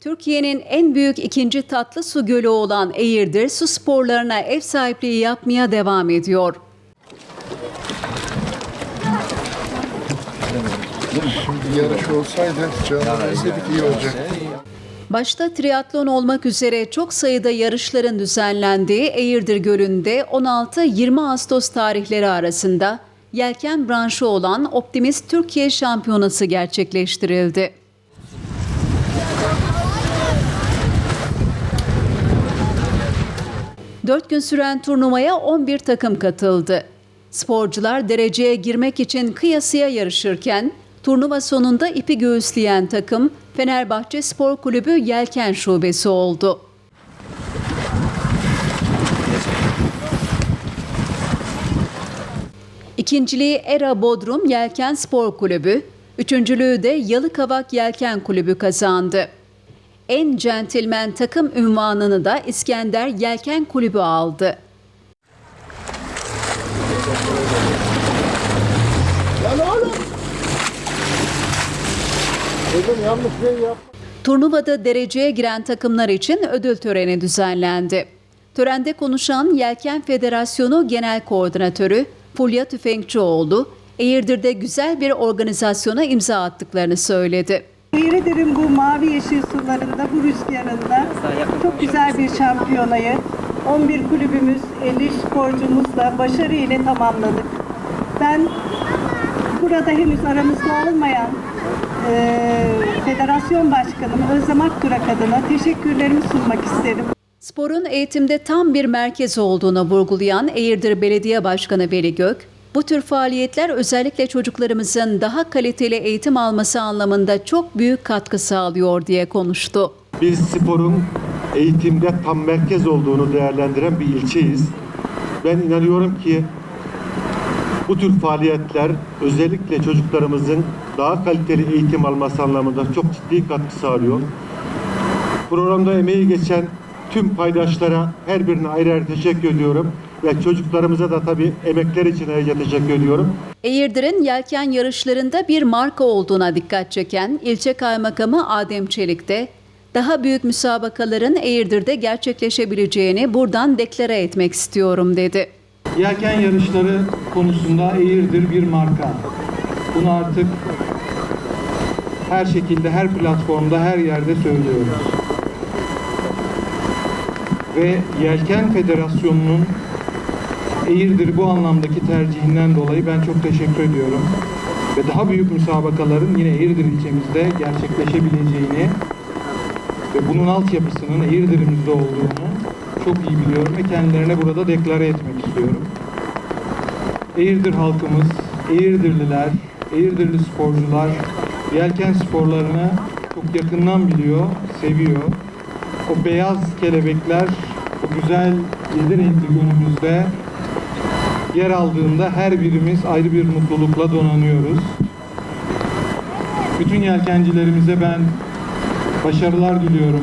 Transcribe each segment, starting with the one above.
Türkiye'nin en büyük ikinci tatlı su gölü olan Eğirdir su sporlarına ev sahipliği yapmaya devam ediyor. Şimdi yarış olsaydı canlı izledik iyi olacak. Başta triatlon olmak üzere çok sayıda yarışların düzenlendiği Eğirdir Gölü'nde 16-20 Ağustos tarihleri arasında yelken branşı olan Optimist Türkiye Şampiyonası gerçekleştirildi. Dört gün süren turnuvaya 11 takım katıldı. Sporcular dereceye girmek için kıyasıya yarışırken turnuva sonunda ipi göğüsleyen takım Fenerbahçe Spor Kulübü Yelken Şubesi oldu. İkinciliği Era Bodrum Yelken Spor Kulübü, üçüncülüğü de Yalıkavak Yelken Kulübü kazandı. En centilmen takım ünvanını da İskender Yelken Kulübü aldı. Turnuvada dereceye giren takımlar için ödül töreni düzenlendi. Törende konuşan Yelken Federasyonu Genel Koordinatörü Fulya Tüfekçioğlu, Eğirdir'de güzel bir organizasyona imza attıklarını söyledi. Eğridir'in bu mavi yeşil sularında, bu rüzgarında çok güzel bir şampiyonayı 11 kulübümüz, 50 sporcumuzla başarı ile tamamladık. Ben burada henüz aramızda olmayan eee, Federasyon Başkanım Özlem Akdurak adına teşekkürlerimi sunmak isterim. Sporun eğitimde tam bir merkez olduğunu vurgulayan Eğirdir Belediye Başkanı Veli Gök, bu tür faaliyetler özellikle çocuklarımızın daha kaliteli eğitim alması anlamında çok büyük katkı sağlıyor diye konuştu. Biz sporun eğitimde tam merkez olduğunu değerlendiren bir ilçeyiz. Ben inanıyorum ki bu tür faaliyetler özellikle çocuklarımızın daha kaliteli eğitim alması anlamında çok ciddi katkı sağlıyor. Programda emeği geçen tüm paydaşlara her birine ayrı ayrı teşekkür ediyorum. Ve çocuklarımıza da tabii emekler için ayrıca teşekkür ediyorum. Eğirdir'in yelken yarışlarında bir marka olduğuna dikkat çeken ilçe kaymakamı Adem Çelik de daha büyük müsabakaların Eğirdir'de gerçekleşebileceğini buradan deklare etmek istiyorum dedi. Yelken yarışları konusunda Eğirdir bir marka. Bunu artık her şekilde, her platformda, her yerde söylüyoruz. Ve Yelken Federasyonu'nun Eğirdir bu anlamdaki tercihinden dolayı ben çok teşekkür ediyorum. Ve daha büyük müsabakaların yine Eğirdir ilçemizde gerçekleşebileceğini ve bunun altyapısının Eğirdir'imizde olduğunu çok iyi biliyorum ve kendilerine burada deklare etmek istiyorum. Eğirdir halkımız, Eğirdirliler, Eğirdirli sporcular yelken sporlarını çok yakından biliyor, seviyor. O beyaz kelebekler, o güzel yedi renkli günümüzde yer aldığında her birimiz ayrı bir mutlulukla donanıyoruz. Bütün yelkencilerimize ben başarılar diliyorum.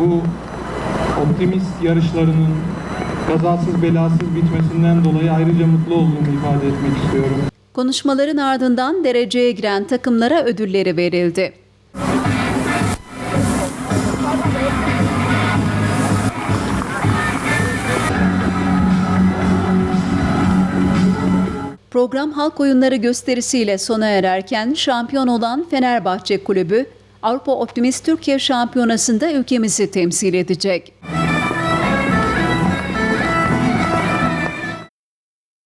Bu optimist yarışlarının kazasız belasız bitmesinden dolayı ayrıca mutlu olduğumu ifade etmek istiyorum. Konuşmaların ardından dereceye giren takımlara ödülleri verildi. Program halk oyunları gösterisiyle sona ererken şampiyon olan Fenerbahçe Kulübü Avrupa Optimist Türkiye Şampiyonası'nda ülkemizi temsil edecek.